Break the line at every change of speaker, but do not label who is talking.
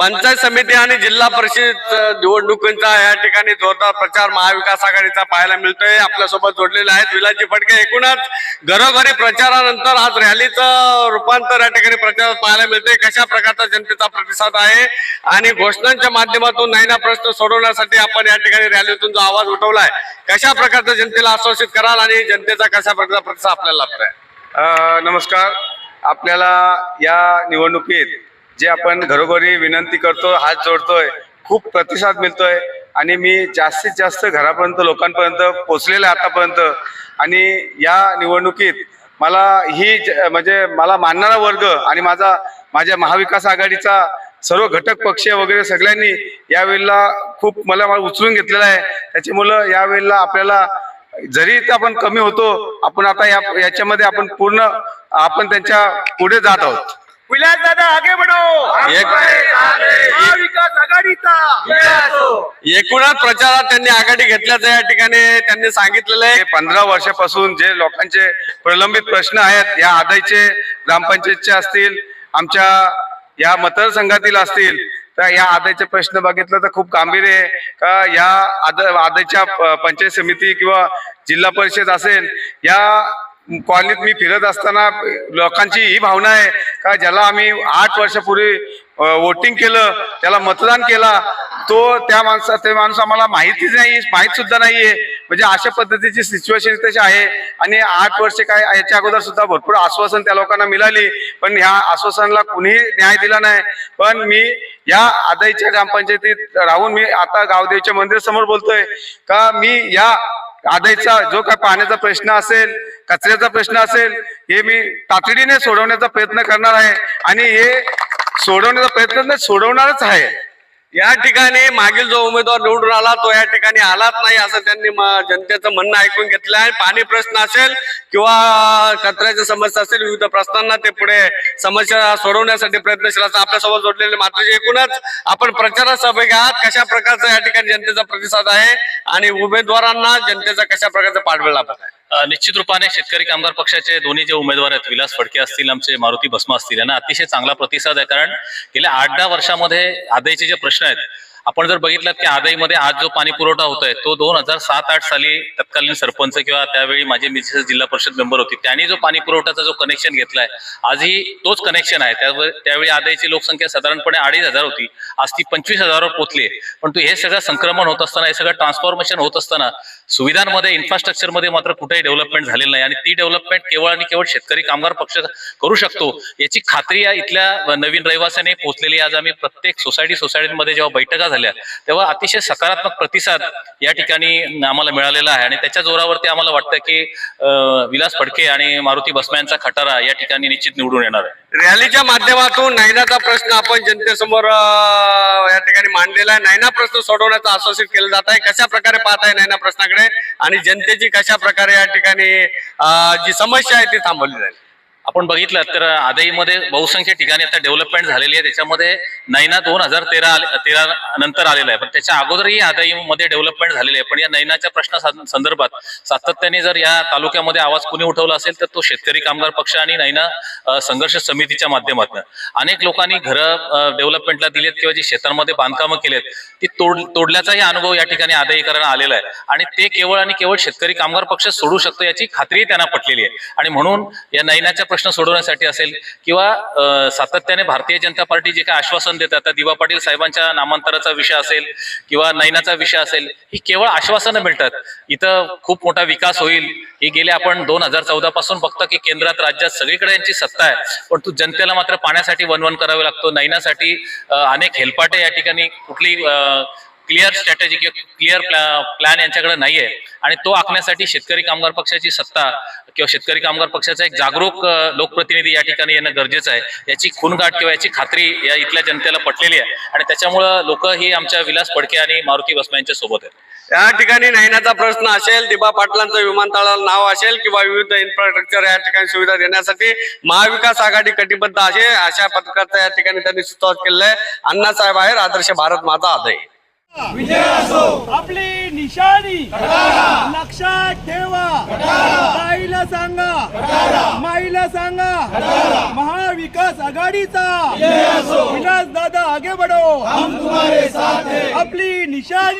पंचायत समिती आणि जिल्हा परिषद निवडणुकींचा या ठिकाणी जोरदार प्रचार महाविकास आघाडीचा पाहायला मिळतोय. आपल्यासोबत जोडलेले आहेत विलाजी फडके. एकूणच घरोघरी प्रचारानंतर आज रॅलीचं रूपांतर या ठिकाणी प्रचारात पाहायला मिळतंय. कशा प्रकारचा जनतेचा प्रतिसाद आहे? आणि घोषणांच्या माध्यमातून नाही ना प्रश्न सोडवण्यासाठी आपण या ठिकाणी रॅलीतून जो आवाज उठवलाय कशा प्रकारचा जनतेला आश्वासित कराल आणि जनतेचा कशा प्रकारचा प्रतिसाद आपल्याला लाभतोय?
आहे नमस्कार. आपल्याला या निवडणुकीत जे आपण घरोघरी विनंती करतो हात जोडतोय खूप प्रतिसाद मिळतोय. आणि मी जास्तीत जास्त घरापर्यंत लोकांपर्यंत पोचलेलं आहे आतापर्यंत. आणि या निवडणुकीत मला ही ज- म्हणजे मला मानणारा वर्ग आणि माझा माझ्या महाविकास आघाडीचा सर्व घटक पक्ष वगैरे सगळ्यांनी यावेळेला खूप मला मला उचलून घेतलेलं आहे. त्याच्यामुळं यावेळेला आपल्याला जरी ते आपण कमी होतो आपण आता या याच्यामध्ये आपण पूर्ण आपण त्यांच्या पुढे जात आहोत.
विलास दादा आगे बढ़ो।
एक-
महाविकास आघाडीचा।
एकूणच प्रचारात त्यांनी आघाडी घेतल्याचं या ठिकाणी त्यांनी सांगितलेलं आहे.
पंधरा वर्षापासून जे लोकांचे प्रलंबित प्रश्न आहेत या आदायचे ग्रामपंचायतचे असतील आमच्या या मतदारसंघातील असतील तर या आदायचे प्रश्न बघितलं तर खूप गांभीर्य आहे. का या आद आदायच्या पंचायत समिती किंवा जिल्हा परिषद असेल या कॉलनीत मी फिरत असताना लोकांची ही भावना आहे का ज्याला आम्ही आठ वर्षापूर्वी वोटिंग केलं त्याला मतदान केला तो त्या माणसा ते माणूस आम्हाला माहितीच नाही माहीत सुद्धा नाहीये. म्हणजे अशा पद्धतीची सिच्युएशन तशी आहे. आणि आठ वर्षे काय याच्या अगोदर सुद्धा भरपूर आश्वासन त्या लोकांना मिळाली. पण ह्या आश्वासनाला कुणीही न्याय दिला नाही. पण मी या आदाईच्या ग्रामपंचायतीत राहून मी आता गावदेवच्या मंदिर समोर बोलतोय. का मी या आदाईचा जो काय पाण्याचा प्रश्न असेल कचऱ्याचा प्रश्न असेल हे मी तातडीने सोडवण्याचा प्रयत्न करणार आहे आणि हे सोडवण्याचा प्रयत्न सोडवणारच आहे.
या ठिकाणी मागील जो उमेदवार निवडून आला तो या ठिकाणी आलाच नाही असं त्यांनी जनतेचं म्हणणं ऐकून घेतलं आहे. पाणी प्रश्न असेल किंवा कचऱ्याची समस्या असेल विविध प्रश्नांना ते पुढे समस्या सोडवण्यासाठी प्रयत्नशील असं आपल्यासोबत जोडलेले मात्र एकूणच. आपण प्रचारात सहभागी आहात कशा प्रकारचा या ठिकाणी जनतेचा प्रतिसाद आहे आणि उमेदवारांना जनतेचा कशा प्रकारचा पाठबळ लाभत आहे?
निश्चित रूपाने शेतकरी कामगार पक्षाचे दोन्ही जे उमेदवार आहेत विलास फडके असतील आमचे मारुती भस्मा असतील यांना अतिशय चांगला प्रतिसाद आहे. कारण गेल्या आठ दहा वर्षामध्ये आदायचे जे प्रश्न आहेत आपण जर बघितलं की आदाईमध्ये आज जो पाणी पुरवठा होत आहे तो दोन हजार सात आठ साली तत्कालीन सरपंच किंवा त्यावेळी माझे मिसेस जिल्हा परिषद मेंबर होती त्यांनी जो पाणी पुरवठ्याचा जो कनेक्शन घेतलाय आजही तोच कनेक्शन आहे. त्यावर त्यावेळी आदायची लोकसंख्या साधारणपणे अडीच हजार होती आज ती पंचवीस हजारावर पोहोचली पण तू हे सगळं संक्रमण होत असताना हे सगळं ट्रान्सफॉर्मेशन होत असताना सुविधांमध्ये इन्फ्रास्ट्रक्चरमध्ये मात्र कुठेही डेव्हलपमेंट झालेलं नाही. आणि ती डेव्हलपमेंट केवळ आणि केवळ शेतकरी कामगार पक्ष करू शकतो याची खात्री या इथल्या नवीन रहिवासाने पोहोचलेली आज आम्ही प्रत्येक सोसायटी सोसायटीमध्ये जेव्हा बैठका झाल्या. तेव्हा अतिशय सकारात्मक प्रतिसाद या ठिकाणी आम्हाला मिळालेला आहे. आणि त्याच्या जोरावरती आम्हाला वाटतं की विलास फडके आणि मारुती बसम्यांचा खटारा या ठिकाणी निश्चित निवडून येणार आहे.
रॅलीच्या माध्यमातून नायनाचा प्रश्न आपण जनतेसमोर या ठिकाणी मांडलेला आहे. नायना प्रश्न सोडवण्याचं आश्वासित केलं जात आहे. कशा प्रकारे पाहत आहे नायना प्रश्नाकडे? आणि जनतेची कशा प्रकारे या ठिकाणी जी समस्या आहे ती थांबवली जाईल?
आपण बघितलं तर आदईमध्ये बहुसंख्य ठिकाणी आता डेव्हलपमेंट झालेली आहे. त्याच्यामध्ये नैना दोन हजार तेरा तेरा नंतर आलेला आहे. पण त्याच्या अगोदरही आदईमध्ये डेव्हलपमेंट झालेली आहे. पण या नैनाच्या प्रश्ना संदर्भात सातत्याने जर या तालुक्यामध्ये आवाज कुणी उठवला असेल तर तो शेतकरी कामगार पक्ष आणि नैना संघर्ष समितीच्या माध्यमातून. अनेक लोकांनी घरं डेव्हलपमेंटला दिलेत किंवा जी शेतांमध्ये बांधकामं केलेत ती तोड तोडल्याचाही अनुभव या ठिकाणी आदईकरण आलेला आहे. आणि ते केवळ आणि केवळ शेतकरी कामगार पक्ष सोडू शकतो याची खात्रीही त्यांना पटलेली आहे. आणि म्हणून या नैनाच्या प्रश्न सोडवण्यासाठी असेल किंवा सातत्याने भारतीय जनता पार्टी जे काय आश्वासन देतात आता दिवा पाटील साहेबांच्या नामांतराचा विषय असेल किंवा नैनाचा विषय असेल ही केवळ आश्वासनं मिळतात. इथं खूप मोठा विकास होईल. ही गेले आपण दोन हजार चौदा पासून बघतो की केंद्रात राज्यात सगळीकडे यांची सत्ता आहे. पण तू जनतेला मात्र पाण्यासाठी वनवन करावे लागतो. नैनासाठी अनेक हेलपाटे या ठिकाणी कुठली क्लिअर स्ट्रॅटेजी किंवा क्लिअर प्लॅन यांच्याकडे नाहीये. आणि तो आखण्यासाठी शेतकरी कामगार पक्षाची सत्ता किंवा शेतकरी कामगार पक्षाचा एक जागरूक लोकप्रतिनिधी या ठिकाणी येणं गरजेचं आहे. याची खूनगाठ किंवा याची खात्री या इथल्या जनतेला पटलेली आहे. आणि त्याच्यामुळं लोक ही आमच्या विलास फडके आणि मारुती बसमा यांच्या सोबत आहेत.
या ठिकाणी नैनाचा प्रश्न असेल दिबा पाटलांचं विमानतळाला नाव असेल किंवा विविध इन्फ्रास्ट्रक्चर या ठिकाणी सुविधा देण्यासाठी महाविकास आघाडी कटिबद्ध आहे अशा पत्रकाचा या ठिकाणी त्यांनी सुचवत केलेलं आहे अण्णासाहेब आहेर आदर्श भारत माझा आदय.
आपली निशाणी. लक्षात ठेवा. ताईला सांगा. माईला सांगा. महाविकास आघाडीचा. विलास दादा आगे बढो. आपली निशाणी.